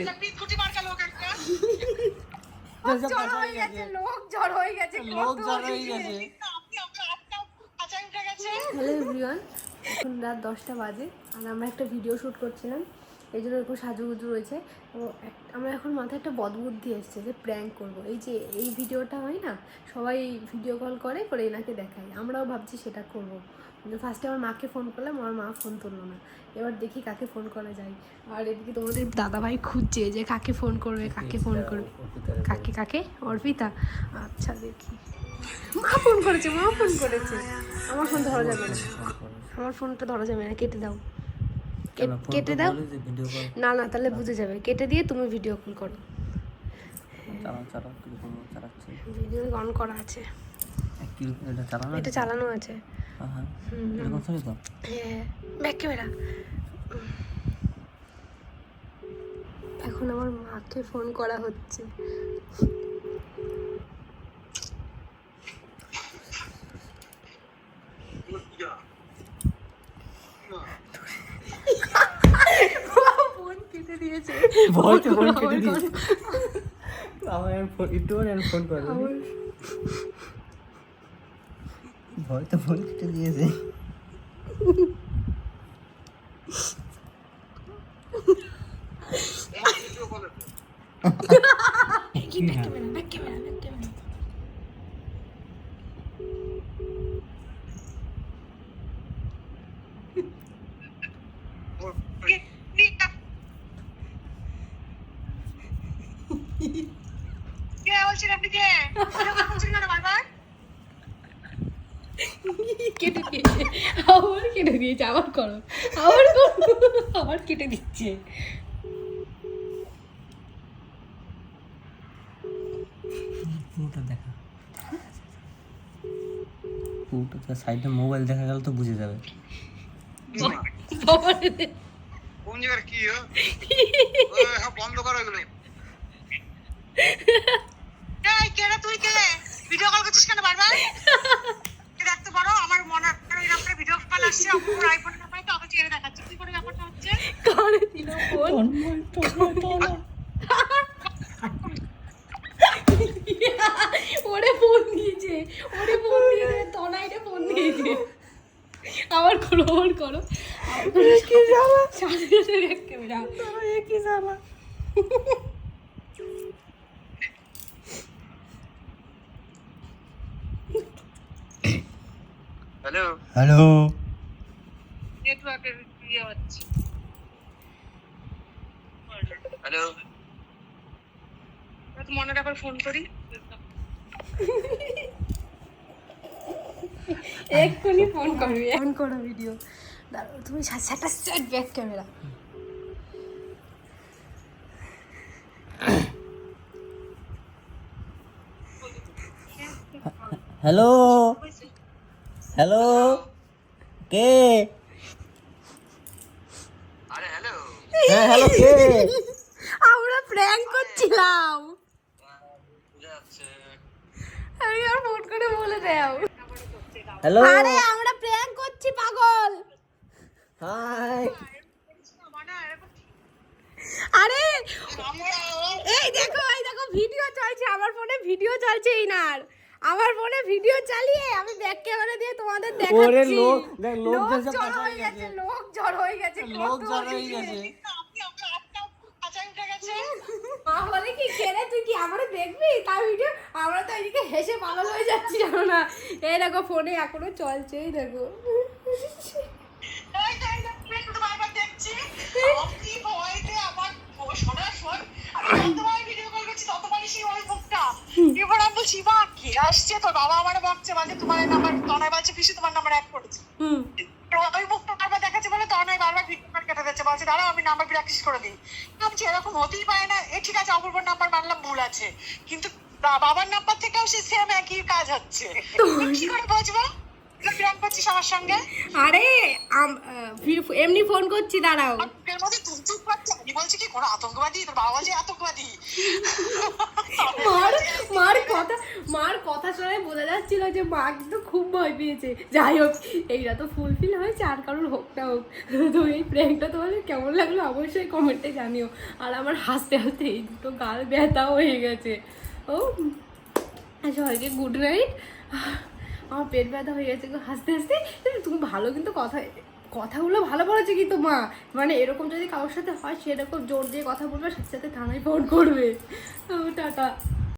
জড় হয়ে গেছে লোক জড় হয়ে গেছে লোক জড় হয়ে গেছে। হ্যালো এভরিওয়ান এখন রাত দশটা বাজে আর আমরা একটা ভিডিও শ্যুট করছিলাম। এই জন্য একটু সাজুগুজু রয়েছে। এক- আমার এখন মাথায় একটা বদবুদ্ধি এসছে যে প্র্যাঙ্ক করব। এই যে এই ভিডিওটা হয় না সবাই ভিডিও কল করে করে এনাকে দেখায়। আমরাও ভাবছি সেটা করব। ফার্স্টে আমার মাকে ফোন করলাম আমার মা ফোন তুললো না। এবার দেখি কাকে ফোন করা যায়। আর এদিকে তোমাদের দাদাভাই খুঁজছে যে কাকে ফোন করবে কাকে ফোন করবে। কাকে কাকে? অর্পিতা? আচ্ছা দেখি। মা ফোন করেছে মা ফোন করেছে। আমার ফোন ধরা যাবে না। আমার ফোনটা ধরা যাবে না কেটে দাও। কেট- দাও? না না তাহলে বুঝে যাবে। কেটে দিয়ে তুমি ভিডিও কল করো। ভিডিও অন করা আছে। এটা চালানো আছে? ব্যাক ক্যামেরা এখন আমার মাকে ফোন করা হচ্ছে ফোন কেটে দিয়েছে ভয় তো ফোন কেটে করো। আমার ফোন একটু আর ফোন করে ভয় তো ফোন কেটে দিয়েছে। কি back camera back camera back camera কেটে দিয়েছে। আবার কেটে দিয়েছে আবার করো। আবার করো আবার কেটে দিচ্ছে। পুরোটা দেখা। পুরোটা সাইডে মোবাইল দেখা গেল তো বুঝে যাবে। কোন জায়গার কি ও? ও, সব বন্ধ করো এগুলো এই কেডা তুই কে ভিডিও কল করছিস কেন বারবার? দেখতে পারো আমার মনে হয় এরকম ভিডিও কল আসছে আমার আইফোন নাম্বার তো আমার চেহারা দেখাচ্ছে। কি করে ব্যাপারটা হচ্ছে? কানে দিল ফোন। ওরে ফোন দিয়েছে ওরে ফোন দিয়েছে তনাইরে ফোন দিয়েছে। আবার করো আবার করো কি জ্বালা? সাথে সাথে রেখ ক্যামেরা। কি জ্বালা? হ্যালো? হ্যালো? নেটওয়ার্কের ইয়ে হচ্ছে। হ্যালো? মনে রাখার ফোন করি। এক্ষুনি ফোন করবি। ফোন করো ভিডিও দাঁড়াও তুমি সেটা set back camera hello? Hello কে আরে হ্যালো হ্যাঁ হ্যালো কে আমরা প্র্যাঙ্ক করছিলাম। বুঝা যাচ্ছে আমি আর ফোন করে বলে দাও। হ্যালো আরে আমরা প্র্যাঙ্ক করছি পাগল। হাই আরে এই দেখো এই দেখো ভিডিও চলছে আমার ফোনে ভিডিও চলছে ইনার। আমার ফোনে ভিডিও চালিয়ে আমি ব্যাক ক্যামেরা দিয়ে তোমাদের দেখাচ্ছি। ওরে লোক দেখ লোক লোক জড় হয়ে গেছে লোক জড় হয়ে গেছে লোক জড় হয়ে গেছে। মা বলে কি কেনে তুই কি আমারে দেখবি? তার ভিডিও? আমরা তো এদিকে হেসে পাগল হয়ে যাচ্ছি জানো না। এই দেখো ফোনে এখনও চলছে এই দেখো দেখছি। ভয়তে আমার শোনা শোন। আমি যতবার ভিডিও কল করছি ততবারই সেই বলছি বা কে আসছে? তোর বাবা আমার বকছে বলছে তোমার নাম্বার তনয় বলছে পিসি তোমার নাম্বার অ্যাড করেছে। ওই মুখটা বারবার দেখাচ্ছে বলে তনয় বারবার ভিডিও কেটে দিচ্ছে বলছে দাঁড়াও আমি নাম্বার প্র্যাকটিস করে দিই। আমি এরকম হতেই পারে না। এ ঠিক আছে অপূর্বর নাম্বার মানলাম ভুল আছে। কিন্তু বাবার নাম্বার থেকেও সে সেম একই কাজ হচ্ছে। কি করে বুঝব? আরে এমনি ফোন করছি দাঁড়াও। বলছি কি কোনো আতঙ্কবাদী? তোর বাবা বলছে আতঙ্কবাদী। মার মার মার কথা শুনে বোঝা যাচ্ছিল যে মা কিন্তু খুব ভয় পেয়েছে। যাই হোক, এইটা তো ফুলফিল হয়েছে, আর কারোর হোক না হোক। তো এই প্র্যাঙ্কটা তোমাদের কেমন লাগল অবশ্যই কমেন্টে জানিও। আর আমার হাসতে হাসতে এই দুটো গাল ব্যথা হয়ে গেছে। ও সবাইকে গুড নাইট আমার পেট ব্যথা হয়ে গেছে হাসতে হাসতে। তুমি ভালো কিন্তু কথা, কথাগুলো ভালো বলেছে কিন্তু মা। মানে এরকম যদি কারোর সাথে হয় সেরকম জোর দিয়ে কথা বলবে, সাথে সাথে থানায় ফোন করবে। টাটা।